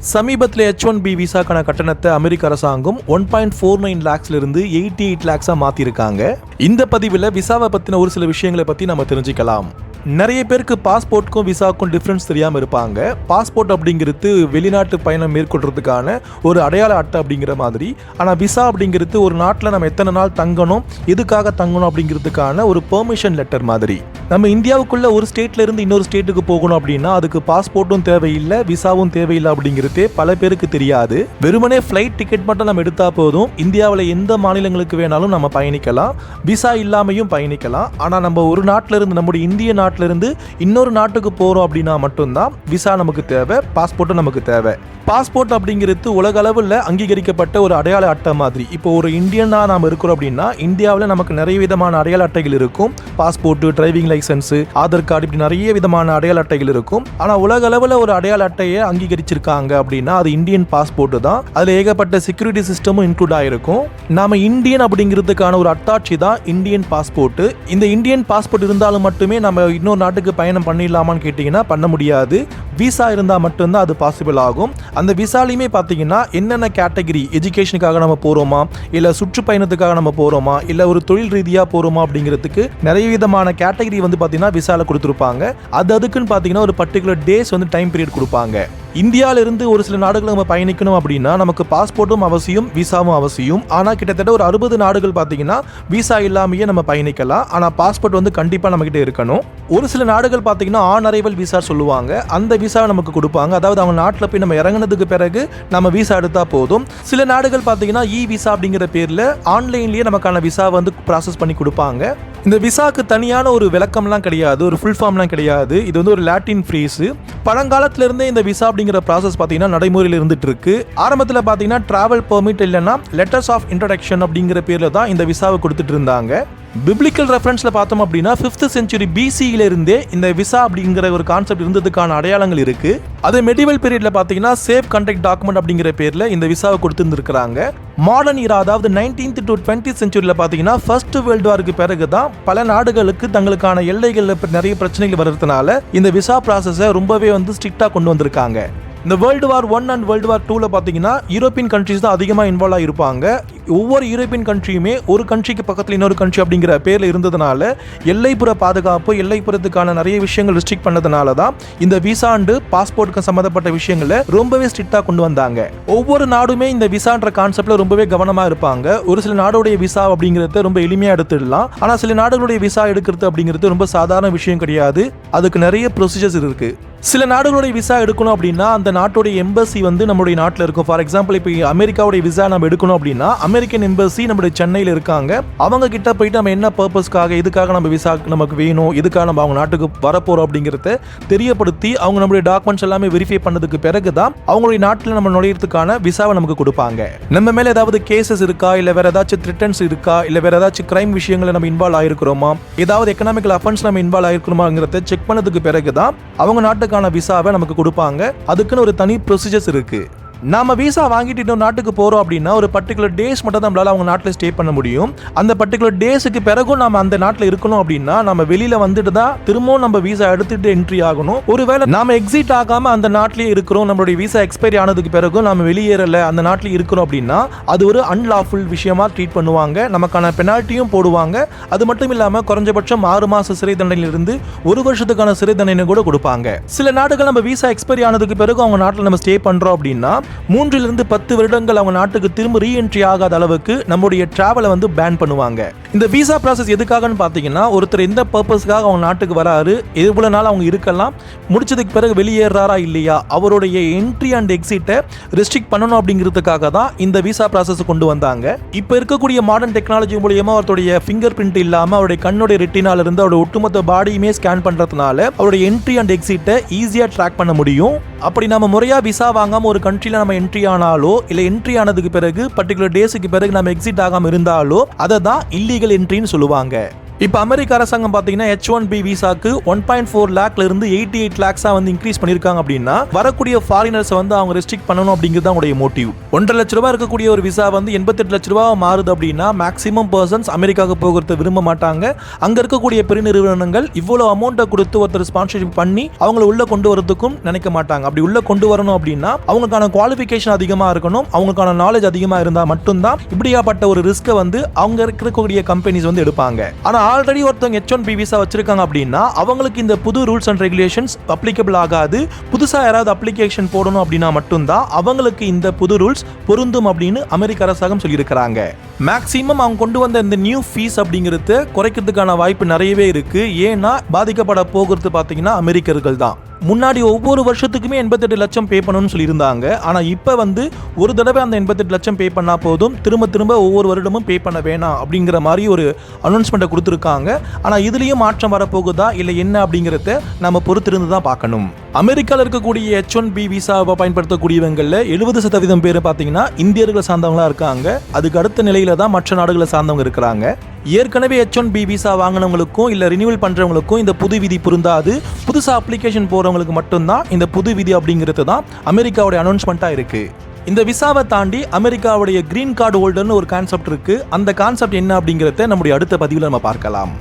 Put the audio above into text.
சமீபத்தில் H one B விசாக்கான கட்டணத்தை அமெரிக்க அரசாங்கம் ஒன் பாயிண்ட் ஃபோர் நைன் லேக்ஸ்ல இருந்து எயிட்டி எயிட் லேக்ஸாக மாற்றிருக்காங்க இந்த பதிவில் விசாவை பற்றின ஒரு சில விஷயங்களை பற்றி நம்ம தெரிஞ்சுக்கலாம். நிறைய பேருக்கு பாஸ்போர்ட்டுக்கும் விசாவுக்கும் டிஃப்ரென்ஸ் தெரியாமல் இருப்பாங்க. பாஸ்போர்ட் அப்படிங்கிறது வெளிநாட்டு பயணம் மேற்கொள்றதுக்கான ஒரு அடையாள அட்டை அப்படிங்கிற மாதிரி. ஆனால் விசா அப்படிங்கிறது ஒரு நாட்டில் நம்ம எத்தனை நாள் தங்கணும் எதுக்காக தங்கணும் அப்படிங்கிறதுக்கான ஒரு பெர்மிஷன் லெட்டர் மாதிரி. நம்ம இந்தியாவுக்குள்ள ஒரு ஸ்டேட்ல இருந்து இன்னொரு ஸ்டேட்டுக்கு போகணும் அப்படின்னா அதுக்கு பாஸ்போர்ட்டும் தேவையில்லை விசாவும் தேவையில்லை அப்படிங்கிறதே பல பேருக்கு தெரியாது. வெறுமனே ஃப்ளைட் டிக்கெட் மட்டும் நம்ம எடுத்தா போதும். இந்தியாவில் எந்த மாநிலங்களுக்கு வேணாலும் நம்ம பயணிக்கலாம். விசா இல்லாமையும் பயணிக்கலாம். ஆனால் நம்ம ஒரு நாட்டில இருந்து நம்முடைய இந்திய நாட்டில இருந்து இன்னொரு நாட்டுக்கு போகிறோம் அப்படின்னா மட்டும்தான் விசா நமக்கு தேவை பாஸ்போர்ட்டும் நமக்கு தேவை. பாஸ்போர்ட் அப்படிங்கிறது உலக அளவில் அங்கீகரிக்கப்பட்ட ஒரு அடையாள அட்டை மாதிரி. இப்போ ஒரு இந்தியனாக நாம் இருக்கிறோம் அப்படின்னா இந்தியாவில் நமக்கு நிறைய விதமான அடையாள அட்டைகள் இருக்கும். Passport driving licence Aadhaar card இப்படி நிறைய விதமான அடையாள அட்டைகள் இருக்கும். ஆனால் உலக அளவில் ஒரு அடையாள அட்டையை அங்கீகரிச்சிருக்காங்க அப்படின்னா அது இந்தியன் பாஸ்போர்ட்டு தான். அதில் ஏகப்பட்ட செக்யூரிட்டி சிஸ்டமும் இன்க்ளூட் ஆகிருக்கும் நாம் இந்தியன் அப்படிங்கிறதுக்கான ஒரு அட்டாட்சி தான் இந்தியன் பாஸ்போர்ட்டு. இந்த இந்தியன் பாஸ்போர்ட் இருந்தாலும் மட்டுமே நம்ம இன்னொரு நாட்டுக்கு பயணம் பண்ணிடலாமான்னு கேட்டிங்கன்னா பண்ண முடியாது. விசா இருந்தால் மட்டும்தான் அது பாசிபிள் ஆகும். அந்த விசாலையுமே பார்த்தீங்கன்னா என்னென்ன கேட்டகரி எஜுகேஷனுக்காக நம்ம போகிறோமா இல்லை சுற்றுப்பயணத்துக்காக நம்ம போகிறோமா இல்லை ஒரு தொழில் ரீதியாக போகிறோமா அப்படிங்கிறதுக்கு நிறைய விதமான கேட்டகரி வந்து பார்த்தீங்கன்னா விசாவில் கொடுத்துருப்பாங்க. அது அதுக்குன்னு பார்த்தீங்கன்னா ஒரு பர்டிகுலர் டேஸ் வந்து டைம் பீரியட் கொடுப்பாங்க. இந்தியாவிலிருந்து ஒரு சில நாடுகள் நம்ம பயணிக்கணும் அப்படின்னா நமக்கு பாஸ்போர்ட்டும் அவசியம் விசாவும் அவசியம். ஆனால் கிட்டத்தட்ட ஒரு அறுபது நாடுகள் பார்த்தீங்கன்னா விசா இல்லாமையே நம்ம பயணிக்கலாம். ஆனால் பாஸ்போர்ட் வந்து கண்டிப்பாக நம்மகிட்ட இருக்கணும். ஒரு சில நாடுகள் பார்த்தீங்கன்னா ஆன் அரைவல் விசா சொல்லுவாங்க. அந்த விசா நமக்கு கொடுப்பாங்க. அதாவது அவங்க நாட்டில் போய் நம்ம இறங்குனதுக்கு பிறகு நம்ம விசா எடுத்தால் போதும். சில நாடுகள் பார்த்தீங்கன்னா இ விசா அப்படிங்கிற பேரில் ஆன்லைன்லேயே நமக்கான விசா வந்து ப்ராசஸ் பண்ணி கொடுப்பாங்க. இந்த விசாக்கு தனியான ஒரு விளக்கம்லாம் கிடையாது. ஒரு ஃபுல் ஃபார்ம்லாம் கிடையாது. இது வந்து ஒரு லாட்டின் ஃப்ரீஸு பழங்காலத்துலேருந்தே இந்த விசா அப்படிங்கிற ப்ராசஸ் பார்த்தீங்கன்னா நடைமுறையில் இருந்துட்டு இருக்கு ஆரம்பத்தில் பார்த்தீங்கன்னா டிராவல் பெர்மிட் இல்லைன்னா லெட்டர்ஸ் ஆஃப் இன்ட்ரடக்ஷன் அப்படிங்கிற பேரில் தான் இந்த விசாவை கொடுத்துட்டு இருந்தாங்க. பிப்ளிக்கல் ரெஃபரன்ஸில் பார்த்தோம் அப்படின்னா ஃபிஃப்த் செஞ்சுரி பிசியிலிருந்தே இந்த விசா அப்படிங்கிற ஒரு கான்செப்ட் இருந்ததுக்கான அடையாளங்கள் இருக்கு. அதே மெடிவல் பீரியட்ல பார்த்தீங்கன்னா சேஃப் கண்டக்ட் டாக்குமெண்ட் அப்படிங்கிற பேரில் இந்த விசாவை கொடுத்துருந்துருக்காங்க மாடர்ன் இரா அதாவது நைன்டீன்த் டு டுவெண்ட்டி செஞ்சுரியில் பார்த்தீங்கன்னா ஃபர்ஸ்ட் வேர்ல்டு வாருக்கு பிறகு தான் பல நாடுகளுக்கு தங்களுக்கான எல்லைகளில் நிறைய பிரச்சனைகள் வர்றதுனால இந்த விசா ப்ராசஸை ரொம்பவே வந்து ஸ்ட்ரிக்டாக கொண்டு வந்திருக்காங்க. இந்த world war one and world war டூவில் பார்த்தீங்கன்னா யூரோப்பியன் கண்ட்ரிஸ் தான் அதிகமாக இன்வால்வ் ஆகிருப்பாங்க ஒவ்வொரு யூரோப்பியன் கண்ட்ரியுமே ஒரு கண்ட்ரிக்கு பக்கத்தில் இன்னொரு கண்ட்ரி அப்படிங்கிற பேரில் இருந்ததுனால எல்லைப்புற பாதுகாப்பு எல்லைப்புறத்துக்கான நிறைய விஷயங்கள் ரெஸ்ட்ரிக்ட் பண்ணதுனால தான் இந்த விசாண்டு பாஸ்போர்ட்டுக்கு சம்மந்தப்பட்ட விஷயங்களை ரொம்பவே ஸ்ட்ரிக்டாக கொண்டு வந்தாங்க. ஒவ்வொரு நாடுமே இந்த விசான்ற கான்செப்டில் ரொம்பவே கவனமாக இருப்பாங்க. ஒரு சில நாடுடைய விசா அப்படிங்கிறத ரொம்ப எளிமையாக எடுத்துடலாம். ஆனால் சில நாடுகளுடைய விசா எடுக்கிறது அப்படிங்கிறது ரொம்ப சாதாரண விஷயம் கிடையாது. அதுக்கு நிறைய ப்ரொசீஜர்ஸ் இருக்கு. சில நாடுகளுடைய விசா எடுக்கணும் அப்படின்னா அந்த நாட்டுடைய எம்பசி வந்து நம்மளுடைய நாட்டில் இருக்கும். ஃபார் எக்ஸாம்பிள் இப்போ அமெரிக்காவுடைய விசா நம்ம எடுக்கணும் அப்படின்னா அமெரிக்கன் எம்பசி நம்முடைய சென்னையில் இருக்காங்க. அவங்க கிட்ட போயிட்டு நம்ம என்ன பர்பஸ்க்காக இதுக்காக நம்ம விசா நமக்கு வேணும் இதுக்காக நம்ம அவங்க நாட்டுக்கு வரப்போறோம் அப்படிங்கிறத தெரியப்படுத்தி அவங்க நம்மளுடைய டாக்குமெண்ட்ஸ் எல்லாமே வெரிஃபை பண்ணதுக்கு பிறகு தான் அவங்களுடைய நாட்டில் நம்ம நுழையிறதுக்கான விசாவை நமக்கு கொடுப்பாங்க. நம்ம மேல ஏதாவது கேசஸ் இருக்கா? இல்லை வேற ஏதாச்சும் த்ரிட்டன்ஸ் இருக்கா? இல்லை வேற ஏதாச்சும் கிரைம் விஷயங்களை நம்ம இன்வால்வ் ஆயிருக்கிறோமா? ஏதாவது எக்கனாமிக்கல் அஃபென்ஸ் நம்ம இன்வால்வ் ஆயிருக்கிறோமாங்கிறத செக் பண்ணதுக்கு பிறகு தான் அவங்க நாட்டுக்கான விசாவை நமக்கு கொடுப்பாங்க. அதுக்குன்னு ஒரு தனி ப்ரொசீஜர்ஸ் இருக்கு. நாம விசா வாங்கிட்டு இன்னொரு நாட்டுக்கு போறோம் அப்படின்னா ஒரு பர்டிகுலர் டேஸ் மட்டும் தான் நம்மளால அவங்க நாட்டில் ஸ்டே பண்ண முடியும். அந்த பர்டிகுலர் டேஸுக்கு பிறகும் நம்ம அந்த நாட்டில் இருக்கணும் அப்படின்னா நம்ம வெளியில வந்துட்டு தான் திரும்பவும் நம்ம விசா எடுத்துட்டு என்ட்ரி ஆகணும். ஒருவேளை நாம எக்ஸிட் ஆகாம அந்த நாட்டிலேயே இருக்கிறோம் நம்மளுடைய விசா எக்ஸ்பைரி ஆனதுக்கு பிறகும் நம்ம வெளியேறல அந்த நாட்டில் இருக்கிறோம் அப்படின்னா அது ஒரு அன்லாஃபுல் விஷயமா ட்ரீட் பண்ணுவாங்க. நமக்கான பெனால்ட்டியும் போடுவாங்க. அது மட்டும் இல்லாம குறைஞ்சபட்சம் ஆறு மாச சிறை தண்டனையிலிருந்து ஒரு வருஷத்துக்கான சிறை தண்டனை கூட கொடுப்பாங்க. சில நாடுகள் நம்ம விசா எக்ஸ்பைரி ஆனதுக்கு பிறகு அவங்க நாட்டில் நம்ம ஸ்டே பண்றோம் அப்படின்னா மூன்றிலிருந்து பத்து வருடங்கள் அவங்க நாட்டுக்கு திரும்ப ரீஎன்ட்ரி ஆகாத அளவுக்கு நம்முடைய டிராவலை வந்து பேன் பண்ணுவாங்க. இந்த விசா ப்ராசஸ் எதுக்காகன்னு பார்த்தீங்கன்னா ஒருத்தர் எந்த பர்பஸ்க்காக அவங்க நாட்டுக்கு வராரு எவ்வளோ நாள் அவங்க இருக்கலாம் முடிச்சதுக்கு பிறகு வெளியேறாரா இல்லையா அவருடைய என்ட்ரி அண்ட் எக்ஸிட்டை ரெஸ்ட்ரிக்ட் பண்ணணும் அப்படிங்கிறதுக்காக தான் இந்த விசா ப்ராசஸ் கொண்டு வந்தாங்க. இப்போ இருக்கக்கூடிய மாடர்ன் டெக்னாலஜி மூலியமா அவருடைய ஃபிங்கர் பிரிண்ட் இல்லாமல் அவருடைய கண்ணுடைய ரெட்டினால இருந்து அவருடைய ஒட்டுமொத்த பாடியுமே ஸ்கேன் பண்ணுறதுனால அவருடைய என்ட்ரி அண்ட் எக்ஸிட்டை ஈஸியாக ட்ராக் பண்ண முடியும். அப்படி நம்ம முறையாக விசா வாங்காமல் ஒரு கண்ட்ரியில் நம்ம என்ட்ரி ஆனாலோ இல்லை என்ட்ரி ஆனதுக்கு பிறகு பர்டிகுலர் டேஸுக்கு பிறகு நம்ம எக்ஸிட் ஆகாமல் இருந்தாலோ அதை தான் இல்லீகல் என்ட்ரின்னு சொல்லுவாங்க. இப்போ அமெரிக்க அரசாங்கம் பார்த்தீங்கன்னா ஹெச் ஒன் பி விசாக்கு ஒன் பாயிண்ட் ஃபோர் லேக்ல இருந்து எயிட்டி எயிட் லேக்ஸா வந்து இன்க்ரீஸ் பண்ணியிருக்காங்க அப்படின்னா வரக்கூடிய ஃபாரினர்ஸ் வந்து அவங்க ரெஸ்ட்ரிக்ட் பண்ணணும் அப்படிங்கிறது தான் உடைய மோட்டிவ் ஒன்றரை லட்ச ரூபாய் இருக்கக்கூடிய ஒரு விசா வந்து எண்பத்தெட்டு லட்ச ரூபா மாறுது அப்படின்னா மேக்ஸிமம் பர்சன்ஸ் அமெரிக்காவுக்கு போகிறத விரும்ப மாட்டாங்க. அங்கே இருக்கக்கூடிய பெருநிறுவனங்கள் இவ்வளோ அமௌண்ட்டை கொடுத்து ஒருத்தர் ஸ்பான்சர்ஷிப் பண்ணி அவங்கள உள்ளே கொண்டு வரதுக்கும் நினைக்க மாட்டாங்க. அப்படி உள்ளே கொண்டு வரணும் அப்படின்னா அவங்களுக்கான குவாலிஃபிகேஷன் அதிகமாக இருக்கணும். அவங்களுக்கான நாலேஜ் அதிகமாக இருந்தால் மட்டும்தான் இப்படியாப்பட்ட ஒரு ரிஸ்க்கை வந்து அவங்க இருக்கக்கூடிய கம்பெனிஸ் வந்து எடுப்பாங்க. ஆனால் ஆல்ரெடி ஒருத்தவங்க ஹெச் ஒன் பி விசா வச்சிருக்காங்க அப்படின்னா அவங்களுக்கு இந்த புது ரூல்ஸ் அண்ட் ரெகுலேஷன்ஸ் அப்ளிகபிள் ஆகாது. புதுசாக யாராவது அப்ளிகேஷன் போடணும் அப்படின்னா மட்டும்தான் அவங்களுக்கு இந்த புது ரூல்ஸ் பொருந்தும் அப்படின்னு அமெரிக்க அரசாங்கம் சொல்லியிருக்கிறாங்க. மேக்சிமம் அவங்க கொண்டு வந்த இந்த நியூ ஃபீஸ் அப்படிங்கிறது குறைக்கிறதுக்கான வாய்ப்பு நிறையவே இருக்கு. ஏன்னா பாதிக்கப்பட போகிறது பார்த்தீங்கன்னா அமெரிக்கர்கள் தான். முன்னாடி ஒவ்வொரு வருஷத்துக்குமே எண்பத்தெட்டு லட்சம் பே பண்ணணும்னு சொல்லியிருந்தாங்க. ஆனால் இப்போ வந்து ஒரு தடவை அந்த எண்பத்தெட்டு லட்சம் பே பண்ணால் போதும். திரும்ப திரும்ப ஒவ்வொரு வருடமும் பே பண்ண வேணாம் அப்படிங்கிற மாதிரி ஒரு அனௌன்ஸ்மெண்ட்டை கொடுத்துருக்காங்க. ஆனால் இதுலேயும் மாற்றம் வரப்போகுதா இல்லை என்ன அப்படிங்கிறத நம்ம பொறுத்திருந்து தான் பார்க்கணும். அமெரிக்காவில் இருக்கக்கூடிய ஹெச் ஒன் பி விசாவை பயன்படுத்தக்கூடியவங்களில் எழுபது சதவீதம் பேர் பார்த்தீங்கன்னா இந்தியர்களை சார்ந்தவங்களா இருக்காங்க. அதுக்கு அடுத்த நிலையில தான் மற்ற நாடுகளை சார்ந்தவங்க இருக்கிறாங்க. ஏற்கனவே ஹெச் ஒன் பி விசா வாங்கினவங்களுக்கும் இல்லை ரினியூவல் பண்ணுறவங்களுக்கும் இந்த புது விதி பொருந்தாது. புதுசாக அப்ளிகேஷன் போகிறவங்களுக்கு மட்டும்தான் இந்த புது விதி அப்படிங்கிறது தான் அமெரிக்காவுடைய அனௌன்ஸ்மெண்ட்டாக இருக்குது இந்த விசாவை தாண்டி அமெரிக்காவுடைய கிரீன் கார்டு ஹோல்டர்னு ஒரு கான்செப்ட் இருக்குது அந்த கான்செப்ட் என்ன அப்படிங்கிறத நம்முடைய அடுத்த பதிவில் நம்ம பார்க்கலாம்.